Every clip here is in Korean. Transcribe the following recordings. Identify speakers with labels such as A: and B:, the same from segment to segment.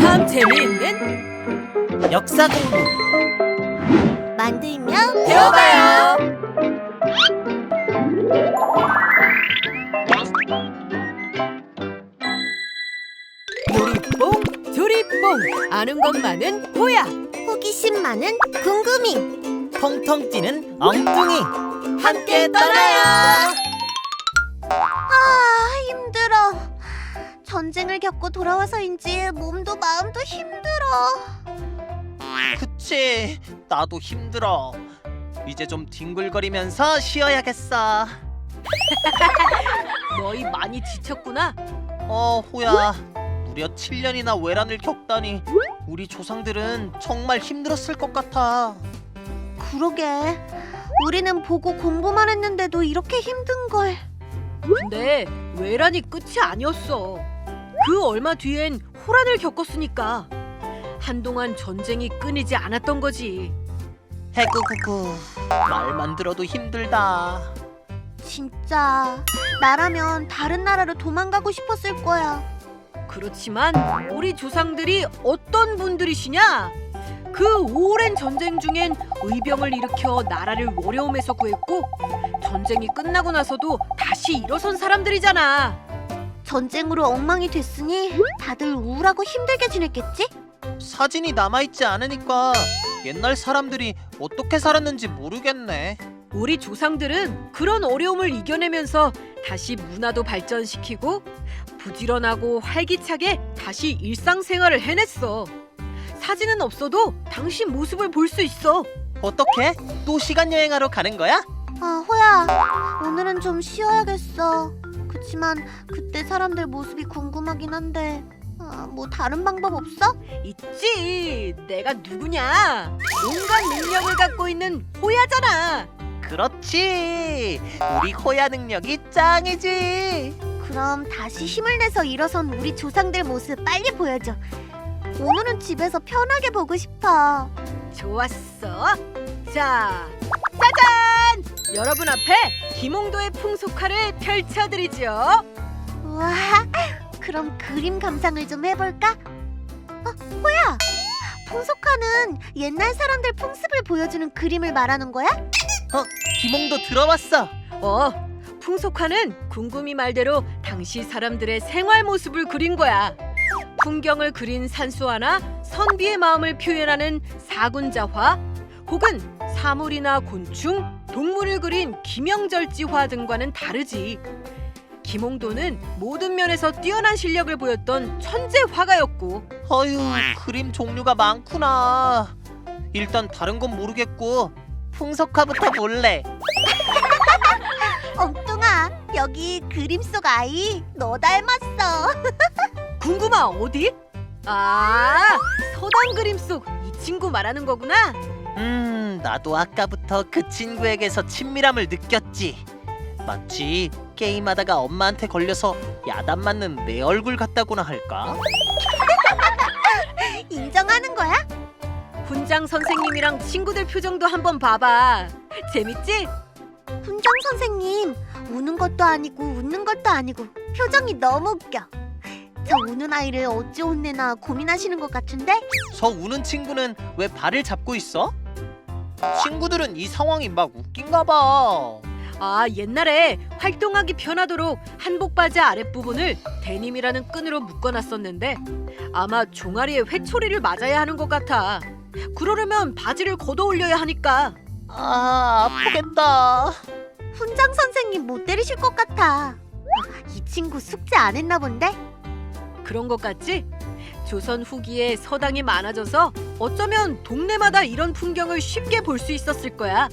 A: 참 재미있는
B: 역사 공부
C: 만들면
A: 배워봐요. 요리뽕 조리뽕. 아는 것만은 호야.
C: 호기심 많은 궁금이.
B: 통통 찌는 엉뚱이.
A: 함께 떠나요.
C: 전쟁을 겪고 돌아와서인지 몸도 마음도 힘들어.
B: 그치. 나도 힘들어. 이제 좀 뒹굴거리면서 쉬어야겠어.
A: 너희 많이 지쳤구나.
B: 어 호야. 무려 7년이나 외란을 겪다니 우리 조상들은 정말 힘들었을 것 같아.
C: 그러게. 우리는 보고 공부만 했는데도 이렇게 힘든 걸.
A: 근데 외란이 끝이 아니었어. 그 얼마 뒤엔 호란을 겪었으니까 한동안 전쟁이 끊이지 않았던 거지.
B: 해구구구 말만 들어도 힘들다
C: 진짜 나라면 다른 나라로 도망가고 싶었을 거야
A: 그렇지만 우리 조상들이 어떤 분들이시냐? 그 오랜 전쟁 중엔 의병을 일으켜 나라를 어려움에서 구했고 전쟁이 끝나고 나서도 다시 일어선 사람들이잖아.
C: 전쟁으로 엉망이 됐으니 다들 우울하고 힘들게 지냈겠지?
B: 사진이 남아있지 않으니까 옛날 사람들이 어떻게 살았는지 모르겠네
A: 우리 조상들은 그런 어려움을 이겨내면서 다시 문화도 발전시키고 부지런하고 활기차게 다시 일상생활을 해냈어. 사진은 없어도 당신 모습을 볼 수 있어.
B: 어떻게? 또 시간 여행하러 가는 거야?
C: 아 호야 오늘은 좀 쉬어야겠어 그치만 그때 사람들 모습이 궁금하긴 한데 아, 뭐 다른 방법 없어?
A: 있지. 내가 누구냐? 온갖 능력을 갖고 있는 호야잖아.
B: 그렇지 우리 호야 능력이 짱이지
C: 그럼 다시 힘을 내서 일어선 우리 조상들 모습 빨리 보여줘 오늘은 집에서 편하게 보고 싶어
A: 좋았어. 자, 짜잔! 여러분 앞에 김홍도의 풍속화를 펼쳐드리죠.
C: 우와 그럼 그림 감상을 좀 해볼까? 어 호야 풍속화는 옛날 사람들 풍습을 보여주는 그림을 말하는 거야?
B: 김홍도 들어왔어
A: 어, 풍속화는 궁금이 말대로 당시 사람들의 생활 모습을 그린 거야. 풍경을 그린 산수화나 선비의 마음을 표현하는 사군자화, 혹은 사물이나 곤충, 동물을 그린 김영절지화 등과는 다르지. 김홍도는 모든 면에서 뛰어난 실력을 보였던 천재 화가였고
B: 어휴 그림 종류가 많구나 일단 다른 건 모르겠고 풍속화부터 볼래
C: 엉뚱아 여기 그림 속 아이 너 닮았어
A: 궁금아 어디? 아 서당 그림 속 이 친구 말하는 거구나.
B: 음 나도 아까부터 그 친구에게서 친밀함을 느꼈지 마치 게임하다가 엄마한테 걸려서 야단 맞는 내 얼굴 같다고나 할까?
C: 인정하는 거야?
A: 훈장 선생님이랑 친구들 표정도 한번 봐봐. 재밌지?
C: 훈장 선생님 우는 것도 아니고 웃는 것도 아니고 표정이 너무 웃겨 저 우는 아이를 어찌 혼내나 고민하시는 것 같은데
B: 저 우는 친구는 왜 발을 잡고 있어? 친구들은 이 상황이 막 웃긴가 봐
A: 아 옛날에 활동하기 편하도록 한복 바지 아랫부분을 데님이라는 끈으로 묶어놨었는데 아마 종아리에 회초리를 맞아야 하는 것 같아. 그러려면 바지를 걷어 올려야 하니까.
B: 아 아프겠다
C: 훈장 선생님 못 때리실 것 같아 아, 이 친구 숙제 안 했나 본데
A: 그런 것 같지? 조선 후기에 서당이 많아져서 어쩌면 동네마다 이런 풍경을 쉽게 볼 수 있었을 거야.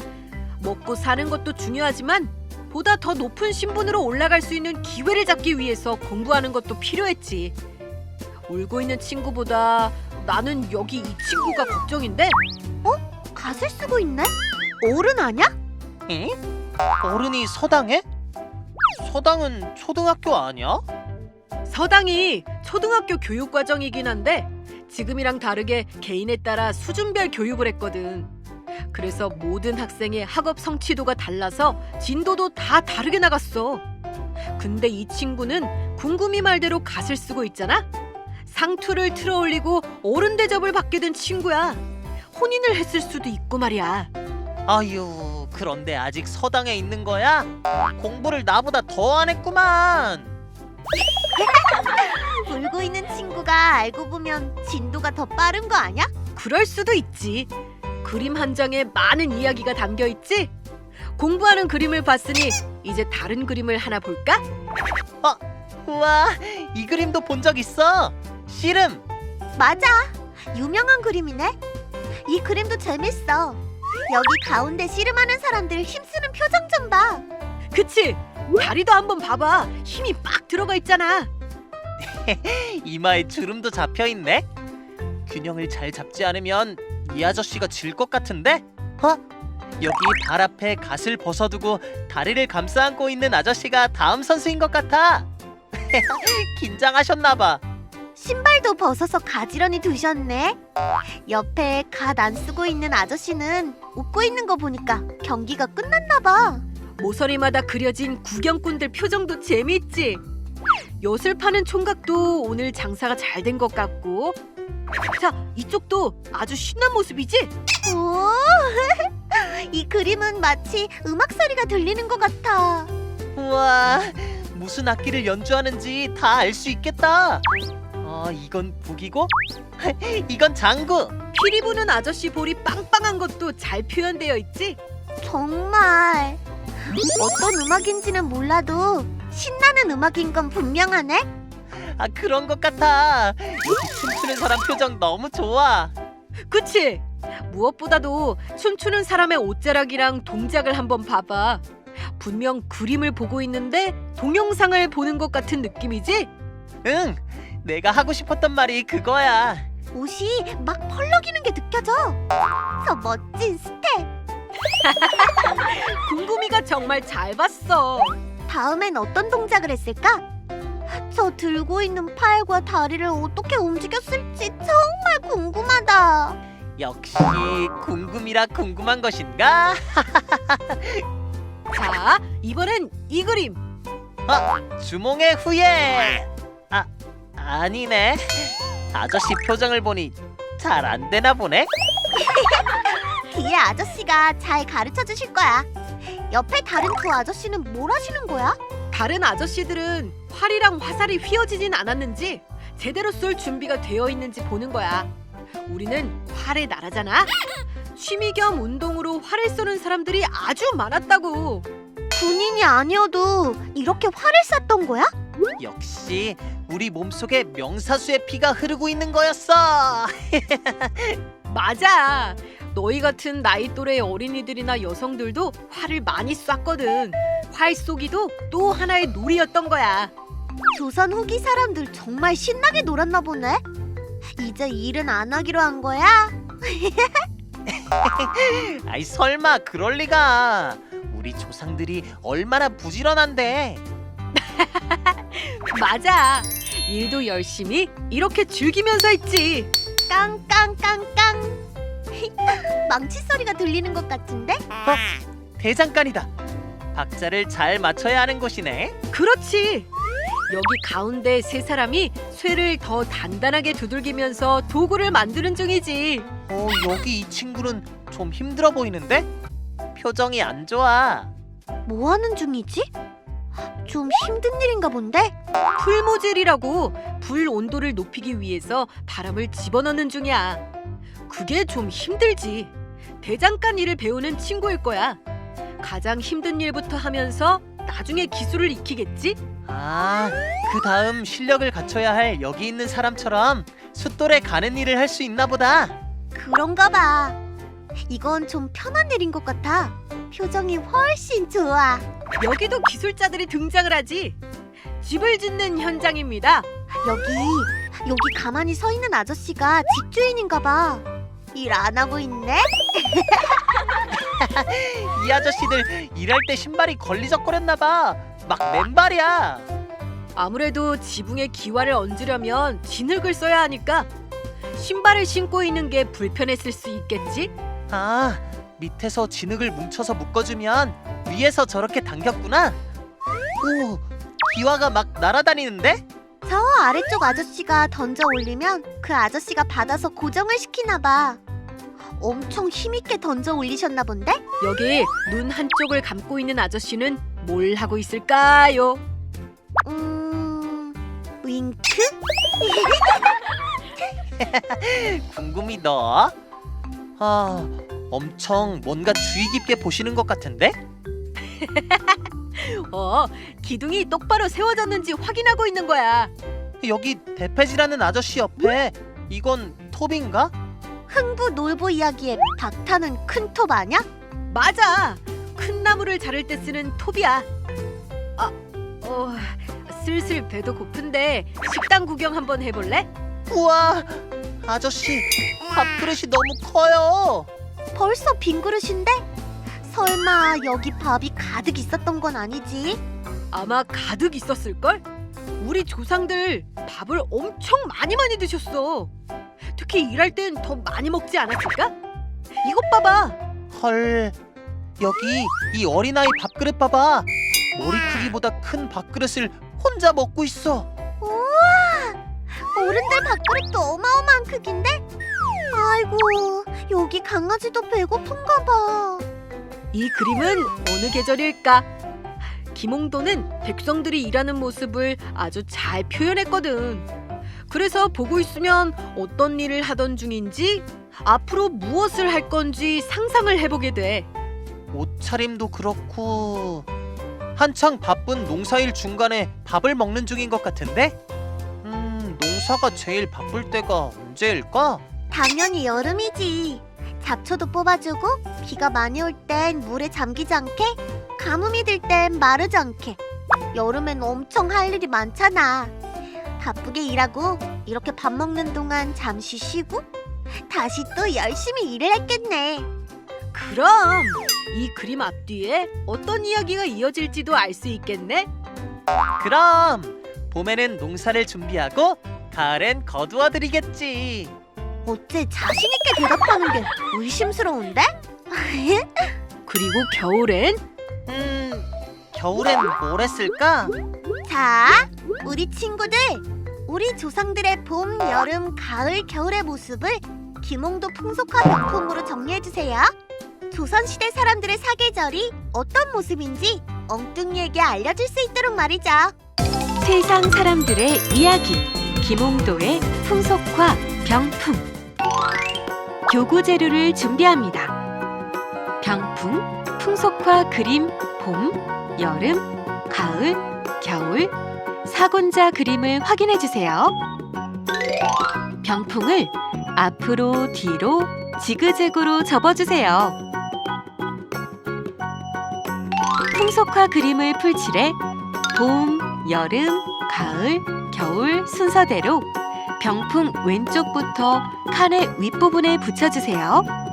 A: 먹고 사는 것도 중요하지만 보다 더 높은 신분으로 올라갈 수 있는 기회를 잡기 위해서 공부하는 것도 필요했지. 울고 있는 친구보다 나는 여기 이 친구가 걱정인데
C: 갓을 쓰고 있네 어른 아냐?
B: 에? 어른이 서당에? 서당은 초등학교 아니야?
A: 서당이 초등학교 교육 과정이긴 한데 지금이랑 다르게 개인에 따라 수준별 교육을 했거든. 그래서 모든 학생의 학업 성취도가 달라서 진도도 다 다르게 나갔어. 근데 이 친구는 궁금이 말대로 갓을 쓰고 있잖아. 상투를 틀어 올리고 어른 대접을 받게 된 친구야. 혼인을 했을 수도 있고 말이야.
B: 아유, 그런데 아직 서당에 있는 거야? 공부를 나보다 더 안 했구만.
C: 울고 있는 친구가 알고 보면 진도가 더 빠른 거 아니야?
A: 그럴 수도 있지. 그림 한 장에 많은 이야기가 담겨 있지. 공부하는 그림을 봤으니 이제 다른 그림을 하나 볼까?
B: 우와, 이 그림도 본 적 있어. 씨름.
C: 맞아. 유명한 그림이네. 이 그림도 재밌어. 여기 가운데 씨름하는 사람들 힘쓰는 표정 좀 봐.
A: 그치? 다리도 한번 봐봐. 힘이 빡 들어가 있잖아.
B: 이마에 주름도 잡혀 있네. 균형을 잘 잡지 않으면 이 아저씨가 질 것 같은데? 어? 여기 발 앞에 갓을 벗어두고 다리를 감싸 안고 있는 아저씨가 다음 선수인 것 같아. 긴장하셨나 봐.
C: 신발도 벗어서 가지런히 두셨네. 옆에 갓 안 쓰고 있는 아저씨는 웃고 있는 거 보니까 경기가 끝났나 봐.
A: 모서리마다 그려진 구경꾼들 표정도 재미있지. 엿을 파는 총각도 오늘 장사가 잘 된 것 같고. 자, 이쪽도 아주 신난 모습이지?
C: 오, 이 그림은 마치 음악 소리가 들리는 것 같아.
B: 우와, 무슨 악기를 연주하는지 다 알 수 있겠다. 아, 이건 북이고, 이건 장구.
A: 피리 부는 아저씨 볼이 빵빵한 것도 잘 표현되어 있지?
C: 정말 어떤 음악인지는 몰라도 신나는 음악인 건 분명하네.
B: 아, 그런 것 같아. 여기 춤추는 사람 표정 너무 좋아.
A: 그치? 무엇보다도 춤추는 사람의 옷자락이랑 동작을 한번 봐봐. 분명 그림을 보고 있는데 동영상을 보는 것 같은 느낌이지?
B: 응, 내가 하고 싶었던 말이 그거야.
C: 옷이 막 펄럭이는 게 느껴져. 저 멋진 스텝.
A: 궁금이가 정말 잘 봤어.
C: 다음엔 어떤 동작을 했을까? 저 들고 있는 팔과 다리를 어떻게 움직였을지 정말 궁금하다.
B: 역시 궁금이라 궁금한 것인가?
A: 자, 이번엔 이 그림.
B: 주몽의 후예. 아, 아니네. 아저씨 표정을 보니 잘 안 되나 보네.
C: 뒤에 아저씨가 잘 가르쳐 주실 거야. 옆에 다른 두 아저씨는 뭘 하시는 거야?
A: 다른 아저씨들은 활이랑 화살이 휘어지진 않았는지 제대로 쏠 준비가 되어 있는지 보는 거야. 우리는 활의 나라잖아. 취미 겸 운동으로 활을 쏘는 사람들이 아주 많았다고.
C: 군인이 아니어도 이렇게 활을 쐈던 거야?
B: 역시 우리 몸속에 명사수의 피가 흐르고 있는 거였어.
A: 맞아. 너희 같은 나이 또래의 어린이들이나 여성들도 활을 많이 쐈거든. 활 쏘기도 또 하나의 놀이였던 거야.
C: 조선 후기 사람들 정말 신나게 놀았나 보네. 이제 일은 안 하기로 한 거야?
B: 아이 설마 그럴 리가. 우리 조상들이 얼마나 부지런한데.
A: 맞아. 일도 열심히 이렇게 즐기면서 했지.
C: 깡깡깡깡. 망치 소리가 들리는 것 같은데?
B: 대장간이다. 박자를 잘 맞춰야 하는 곳이네.
A: 그렇지. 여기 가운데 세 사람이 쇠를 더 단단하게 두들기면서 도구를 만드는 중이지.
B: 어, 여기 이 친구는 좀 힘들어 보이는데? 표정이 안 좋아.
C: 뭐 하는 중이지? 좀 힘든 일인가 본데?
A: 풀모질이라고 불 온도를 높이기 위해서 바람을 집어넣는 중이야. 그게 좀 힘들지. 대장간 일을 배우는 친구일 거야. 가장 힘든 일부터 하면서 나중에 기술을 익히겠지?
B: 아, 그 다음 실력을 갖춰야 할 여기 있는 사람처럼 숫돌에 가는 일을 할 수 있나 보다.
C: 그런가 봐. 이건 좀 편한 일인 것 같아. 표정이 훨씬 좋아.
A: 여기도 기술자들이 등장을 하지. 집을 짓는 현장입니다.
C: 여기 여기 가만히 서 있는 아저씨가 집주인인가 봐. 일 안 하고 있네.
B: 이 아저씨들 일할 때 신발이 걸리적거렸나 봐. 막 맨발이야.
A: 아무래도 지붕에 기와를 얹으려면 진흙을 써야 하니까 신발을 신고 있는 게 불편했을 수 있겠지?
B: 아, 밑에서 진흙을 뭉쳐서 묶어주면 위에서 저렇게 당겼구나. 오, 기와가 막 날아다니는데?
C: 저 아래쪽 아저씨가 던져 올리면 그 아저씨가 받아서 고정을 시키나 봐. 엄청 힘있게 던져 올리셨나 본데?
A: 여기 눈 한쪽을 감고 있는 아저씨는 뭘 하고 있을까요?
C: 음... 윙크?
B: 궁금이다. 아, 엄청 뭔가 주의 깊게 보시는 것 같은데?
A: 어, 기둥이 똑바로 세워졌는지 확인하고 있는 거야.
B: 여기 대패지라는 아저씨 옆에 이건 톱인가?
C: 흥부 놀부 이야기에 박타는 큰 톱 아냐?
A: 맞아. 큰 나무를 자를 때 쓰는 톱이야. 아, 어, 슬슬 배도 고픈데 식당 구경 한번 해볼래?
B: 우와, 아저씨 밥그릇이 너무 커요.
C: 벌써 빈 그릇인데? 설마 여기 밥이 가득 있었던 건 아니지?
A: 아마 가득 있었을걸? 우리 조상들 밥을 엄청 많이 많이 드셨어. 특히 일할 땐 더 많이 먹지 않았을까? 이것 봐봐.
B: 헐, 여기 이 어린아이 밥그릇 봐봐. 머리 크기보다 큰 밥그릇을 혼자 먹고 있어.
C: 어른들 밥그릇도 어마어마한 크긴데? 아이고 여기 강아지도 배고픈가 봐.
A: 이 그림은 어느 계절일까? 김홍도는 백성들이 일하는 모습을 아주 잘 표현했거든. 그래서 보고 있으면 어떤 일을 하던 중인지 앞으로 무엇을 할 건지 상상을 해보게 돼.
B: 옷차림도 그렇고 한창 바쁜 농사일 중간에 밥을 먹는 중인 것 같은데? 음, 농사가 제일 바쁠 때가 언제일까?
C: 당연히 여름이지. 잡초도 뽑아주고 비가 많이 올 땐 물에 잠기지 않게 가뭄이 들 땐 마르지 않게 여름엔 엄청 할 일이 많잖아. 바쁘게 일하고 이렇게 밥 먹는 동안 잠시 쉬고 다시 또 열심히 일을 했겠네.
A: 그럼 이 그림 앞뒤에 어떤 이야기가 이어질지도 알 수 있겠네.
B: 그럼 봄에는 농사를 준비하고 가을엔 거두어 드리겠지.
C: 어째 자신 있게 대답하는 게 의심스러운데?
A: 그리고 겨울엔
B: 음, 겨울엔 뭘 했을까?
C: 자, 우리 친구들, 우리 조상들의 봄, 여름, 가을, 겨울의 모습을 김홍도 풍속화 병풍으로 정리해 주세요. 조선시대 사람들의 사계절이 어떤 모습인지 엉뚱이에게 알려줄 수 있도록 말이죠.
A: 세상 사람들의 이야기 김홍도의 풍속화 병풍 교구 재료를 준비합니다. 병풍, 풍속화 그림 봄, 여름, 가을, 겨울 사곤자 그림을 확인해 주세요. 병풍을 앞으로 뒤로 지그재그로 접어주세요. 풍속화 그림을 풀칠해 봄, 여름, 가을, 겨울 순서대로 병풍 왼쪽부터 칸의 윗부분에 붙여주세요.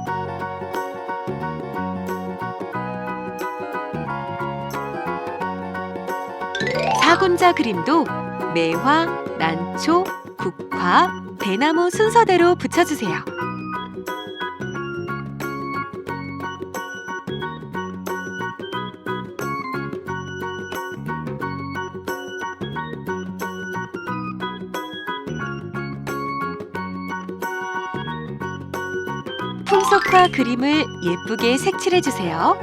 A: 사군자 그림도 매화, 난초, 국화, 대나무 순서대로 붙여주세요. 풍속화 그림을 예쁘게 색칠해 주세요.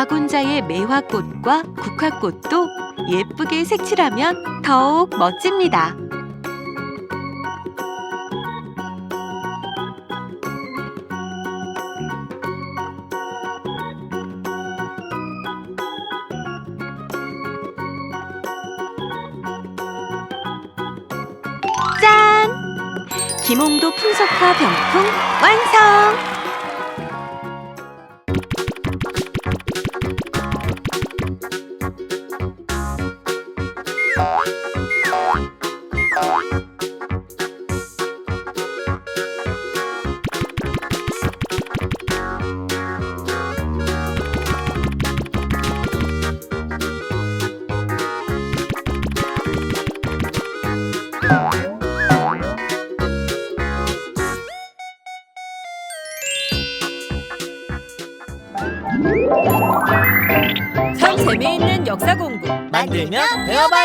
A: 사군자의 매화꽃과 국화꽃도 예쁘게 색칠하면 더욱 멋집니다. 짠! 김홍도 풍속화 병풍 완성!
B: 만들면 배워봐요.